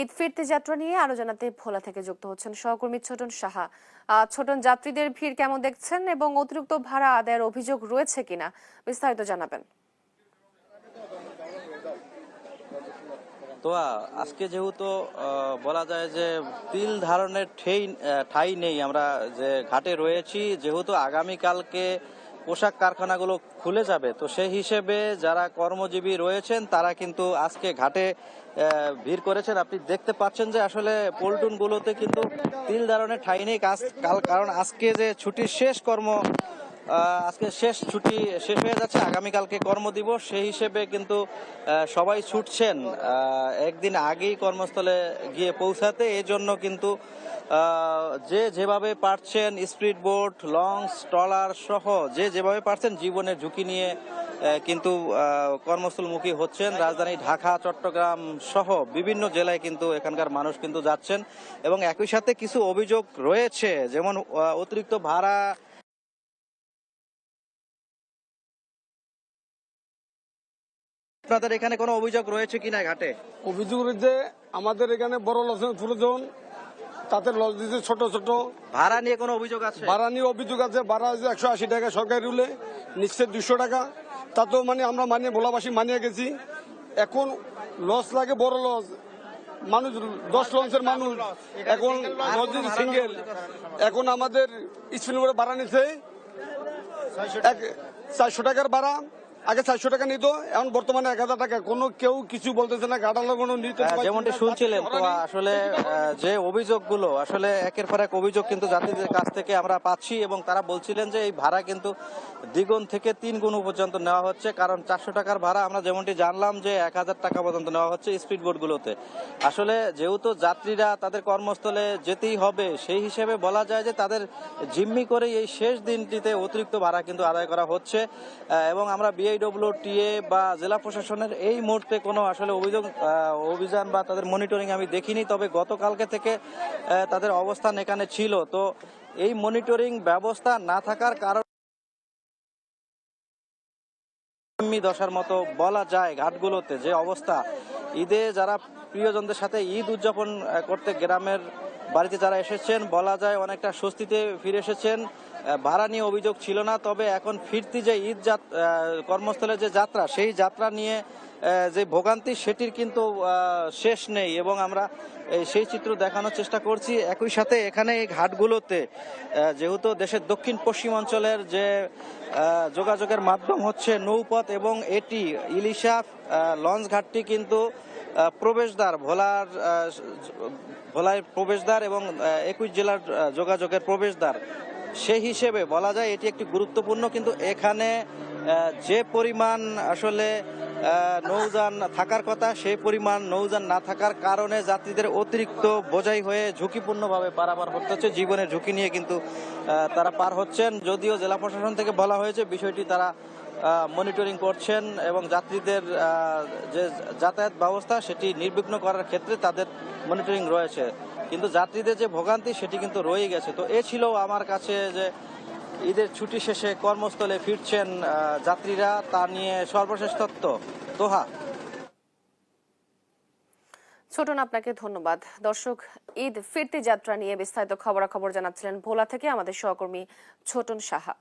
ঈদ ফিরতি যাত্রা নিয়ে আরও জানাতে ভোলা থেকে যুক্ত হচ্ছেন সহকর্মী ছোটন সাহা। ছোটন, যাত্রীদের ভিড় কেমন দেখছেন এবং অতিরিক্ত ভাড়া আদায়ের অভিযোগ রয়েছে কিনা বিস্তারিত জানাবেন। তো আজকে যেহেতু বলা যায় যে তিল ধারণের ঠেই ঠাই নেই। আমরা যে ঘাটে রয়েছি, যেহেতু আগামীকালকে পোশাক কারখানাগুলো খুলে যাবে। তো সেই হিসেবে যারা কর্মজীবী রয়েছেন, তারা কিন্তু আজকে ঘাটে ভিড় করেছেন। আপনি দেখতে পাচ্ছেন যে আসলে পল্টুনগুলোতে কিন্তু তিল ধারণের ঠাই নেই কাজ কারণ আজকে যে ছুটির শেষ কর্ম আজকে শেষ ছুটি শেষ হয়ে যাচ্ছে, আগামীকালকে কর্মদিবস সেই হিসেবে কিন্তু সবাই ছুটছেন একদিন আগেই কর্মস্থলে গিয়ে পৌঁছাতে। এই জন্য কিন্তু যে যেভাবে পারছেন, স্পিড বোট, লঞ্চ, ট্রলার সহ যে যেভাবে পারছেন, জীবনের ঝুঁকি নিয়ে কিন্তু কর্মস্থলমুখী হচ্ছেন। রাজধানী ঢাকা, চট্টগ্রাম সহ বিভিন্ন জেলায় কিন্তু এখানকার মানুষ কিন্তু যাচ্ছেন। এবং একই সাথে কিছু অভিযোগ রয়েছে, যেমন অতিরিক্ত ভাড়া আপনাদের এখানে কোনো অভিযোগ রয়েছে কিনা ঘাটে? অভিযোগ রয়েছে আমাদের এখানে বড় লস প্রয়োজন তাতে লস দিচ্ছে ছোট ছোট। ভাড়া নিয়ে কোনো অভিযোগ আছে? ভাড়া নিয়ে অভিযোগ আছে ভাড়া আছে একশো আশি টাকা সরকারি রুলে নিচ্ছে দুশো টাকা। তাতেও মানে আমরা মানিয়ে ভোলাবাসী মানিয়ে গেছি। এখন লস লাগে বড় লস মানুষ দশ লঞ্চের মানুষ। এখন নদীর সিঙ্গেল এখন আমাদের স্পিন ভাড়া নিচ্ছে চারশো টাকার ভাড়া। আগে চারশো টাকা নিত। এখন বর্তমানে এক হাজার টাকা। কোনো কেউ কিছু বলতেছে না গাড়ালো কোনো নিতে যেমনটি শুনছিলেন তো আসলে যে অভিযোগগুলো আসলে একের পর এক অভিযোগ কিন্তু যাত্রীদের কাছ থেকে আমরা পাচ্ছি এবং তারা বলছিলেন যে এই ভাড়া কিন্তু দ্বিগুণ থেকে তিন গুণ পর্যন্ত নেওয়া হচ্ছে কারণ চারশো টাকার ভাড়া আমরা যেমনটি জানলাম যে এক হাজার টাকা পর্যন্ত নেওয়া হচ্ছে স্পিড বোটগুলোতে আসলে যেহেতু যাত্রীরা তাদের কর্মস্থলে যেতেই হবে সেই হিসেবে বলা যায় যে তাদের জিম্মি করে এই শেষ দিনটিতে অতিরিক্ত ভাড়া কিন্তু আদায় করা হচ্ছে। এবং আমরা বিআইডব্লিউ টিএ বা জেলা প্রশাসনের এই মুহূর্তে কোনো আসলে অভিযোগ অভিযান বা তাদের মনিটরিং আমি দেখিনি, তবে গতকালকে থেকে তাদের অবস্থান এখানে ছিল। তো এই মনিটরিং ব্যবস্থা না থাকার কারণ দশার মতো বলা যায় ঘাটগুলোতে যে অবস্থা। ঈদে যারা প্রিয়জনদের সাথে ঈদ উদযাপন করতে গ্রামের বাড়িতে যারা এসেছেন, বলা যায় অনেকটা স্বস্তিতে ফিরে এসেছেন। ভাড়া নিয়ে অভিযোগ ছিল না, তবে এখন ফিরতি যে ঈদ কর্মস্থলে যে যাত্রা, সেই যাত্রা নিয়ে যে ভোগান্তি, সেটির কিন্তু শেষ নেই এবং আমরা সেই চিত্র দেখানোর চেষ্টা করছি। একই সাথে এখানে এই ঘাটগুলোতে যেহেতু দেশের দক্ষিণ পশ্চিম অঞ্চলের যে যোগাযোগের মাধ্যম হচ্ছে নৌপথ এবং এটি ইলিশা লঞ্চ ঘাটটি কিন্তু প্রবেশদ্বার, ভোলার ভোলার প্রবেশদ্বার এবং একুশ জেলার যোগাযোগের প্রবেশদ্বার। সেই হিসেবে বলা যায় এটি একটি গুরুত্বপূর্ণ, কিন্তু এখানে যে পরিমাণ আসলে নৌযান থাকার কথা, সেই পরিমাণ নৌযান না থাকার কারণে যাত্রীদের অতিরিক্ত বোঝাই হয়ে ঝুঁকিপূর্ণভাবে পারাপার হতে হচ্ছে। জীবনের ঝুঁকি নিয়ে কিন্তু তারা পার হচ্ছেন। যদিও জেলা প্রশাসন থেকে বলা হয়েছে, বিষয়টি তারা মনিটরিং করছেন এবং যাত্রীদের যে যাতায়াত ব্যবস্থা সেটি নির্বিঘ্ন করার ক্ষেত্রে তাদের মনিটরিং রয়েছে। কিন্তু যাত্রীদের যে ভোগান্তি সেটি কিন্তু রয়ে গেছে। তো এ ছিল আমার কাছে যে ঈদের ছুটি শেষে কর্মস্থলে ফিরছেন যাত্রীরা, তা নিয়ে সর্বশেষ তথ্য। তোহা। ছোটন, আপনাকে ধন্যবাদ। দর্শক, ঈদ ফিরতি যাত্রা নিয়ে বিস্তারিত খবরাখবর জানাচ্ছিলেন ভোলা থেকে আমাদের সহকর্মী ছোটন সাহা।